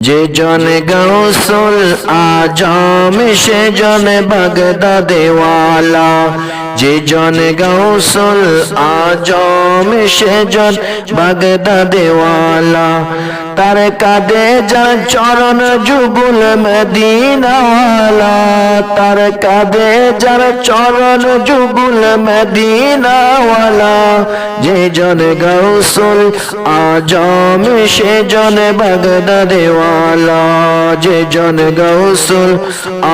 যে জন গৌসুল আজম সে জন বাগদাদেওয়ালা যে জন গৌসুল আজম সে জন বাগদাদেওয়ালা তার কাদে যা চরণ যুগুল মদিনাওয়ালা তার কাদে যার চরণ যুগুল মদিনাওয়ালা, যে জন গৌসুল আজম সে জন বাগদাদেওয়ালা যে জন গৌসুল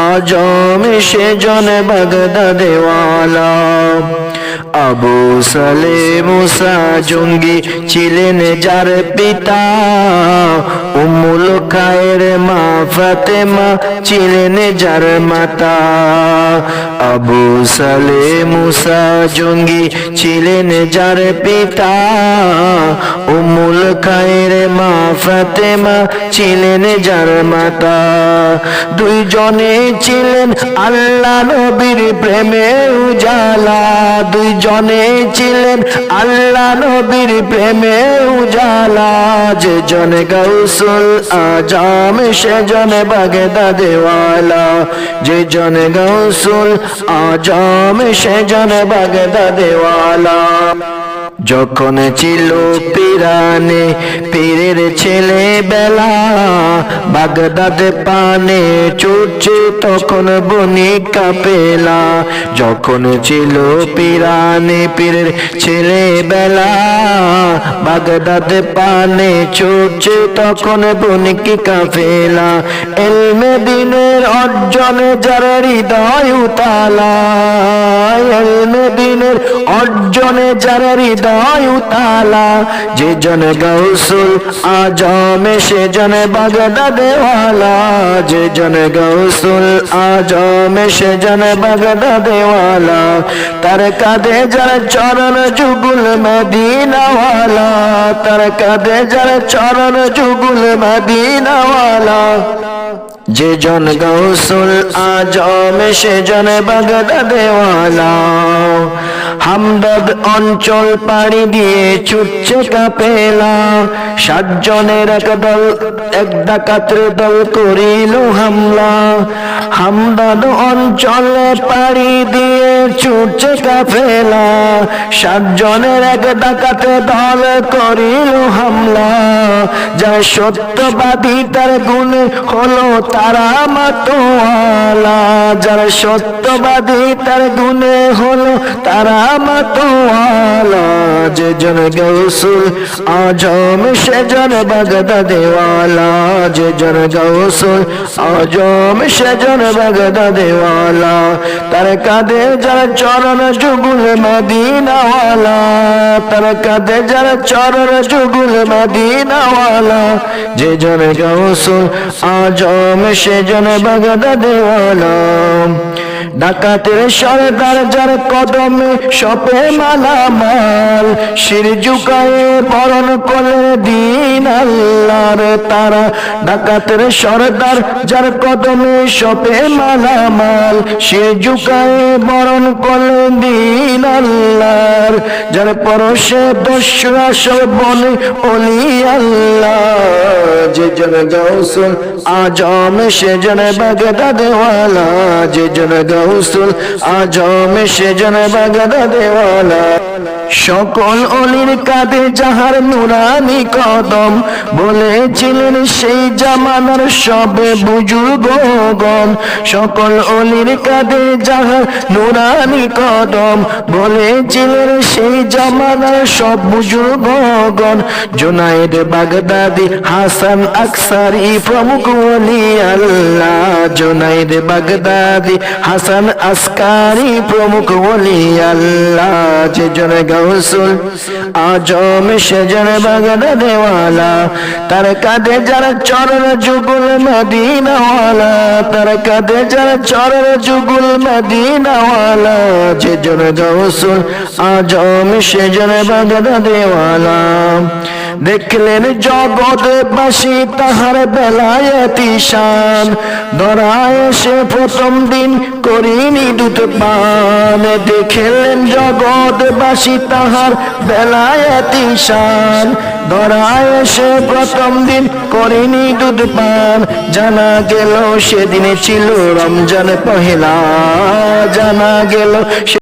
আজম সে জন বাগদাদেওয়ালা আবু সালে মুসা জঙ্গি ছিলেন যার পিতা। উম্মুল খায়ের মা ফাতেমা ছিলেন যার মাতা। আবু সালে মুসা জঙ্গি ছিলেন যার পিতা। উম্মুল খায়ের ফাতেমা ছিলেন যার মাতা। দুইজনে ছিলেন আল্লাহ নবীর প্রেমে উজালা। দুইজনে ছিলেন আল্লাহ নবীর প্রেমে উজালা। যে জনে গৌসুল আজাম সে জনে বাগদা দেওয়ালা যে জনে গৌসুল আজাম সে জনে বাগদা দেওয়ালা যখন ছিল পিরানে পীরের ছেলে বেলা বাগদাদ পানে চুরছে তখন বনি কাপেলা। যখন ছিল পিরানে পীরের ছেলে বেলা বাগদাদ পানে চুরছে তখন বনিক কাফেলা এলমে দিনের অর্জনে যার হৃদয় উতালা। এলমে দিনের অর্জনে যার হৃদয় উতালা। যে জন গৌসুল আজমে, সে জন বাগদা দেওয়ালা, যে জন গৌসুল আজমে, সে জন বাগদা দেওয়ালা। তার কাঁধে যার চরণ যুগুল মদিনাওয়ালা, তার কাঁধে যার চরণ যুগুল মদিনাওয়ালা। যে জন গৌসুল আজম সে জন বাগদা দেওয়ালা হামদদ অঞ্চল পাড়ি দিয়ে ছুটছে কাপেলা। সাতজনের এক দল, এক ডাকাতের দল করিল হামলা। হামদদ অঞ্চল পাড়ি দিয়ে ছুটছে কাফেলা সাতজনের এক ডাকাতে দল করিল হামলা। যা সত্যবাদী তার গুণে হলো তারা যারা সত্যবাদী তার গুণে হলো তারা মাতোয়ালা যে জন গৌসুল আজম সে জন বাগদা দেওয়ালা। যে জন গৌসুল আজম সে জন বাগদা দেওয়ালা। তার কাঁধে যারা চরণ যুগুল মদিনাওয়ালা। তার কাঁধে যারা চরণ যুগুল মদিনাওয়ালা। যে জন গৌসুল আজম সে জন বাগদা দেওয়ালা ডাকাতের সরদার যার কদমে সপে মালামাল, শির জুকায়ে বরণ করে দিন আল্লাহর তারা। ডাকাতের সরদার যার কদমে সপে মালামাল, শির জুকায়ে বরণ করে দিন আল্লাহর। যার পরশে দস্যুরা বলে অলি আল্লাহ, যে জন গৌসুল আজম, সে জন বাগদা দেওয়ালা যে জন গৌসুল আজম সে জন বাগদা দেওয়ালা। সকল অলির কাঁধে যাহার নুরানি কদম, বলেছিলেন সেই জামানার সবে বুজুর্গগণ সকল অলির কাঁধে যাহার নুরানি কদম, বলেছিলেন সেই জামানার সব বুজুর্গগণ জোনায়েদ বাগদাদি, হাসান আকসারি প্রমুখ অলি আল্লাহ। জোনায়েদ বাগদাদি, হাসান আসকারি প্রমুখ অলি আল্লাহ। যে জন গৌসুল আজম সে জন বাগদা দেওয়ালা, তার কাঁধে যারা চরণ যুগুল মদিনাওয়ালা, তার কাঁধে যারা চরণ যুগুল মদিনাওয়ালা, যে জন গৌসুল আজম সে জন বাগদা দেওয়ালা। দেখলেন জগৎবাসী তাহার বেলায়তি শান ধরায় সে প্রথম দিন করিনি দুধ পান। দেখলেন জগৎবাসী তাহার বেলায় শান ধরায় সে প্রথম দিন করিনি দুধ পান। জানা গেল সেদিনে ছিল রমজান পহেলা। জানা গেল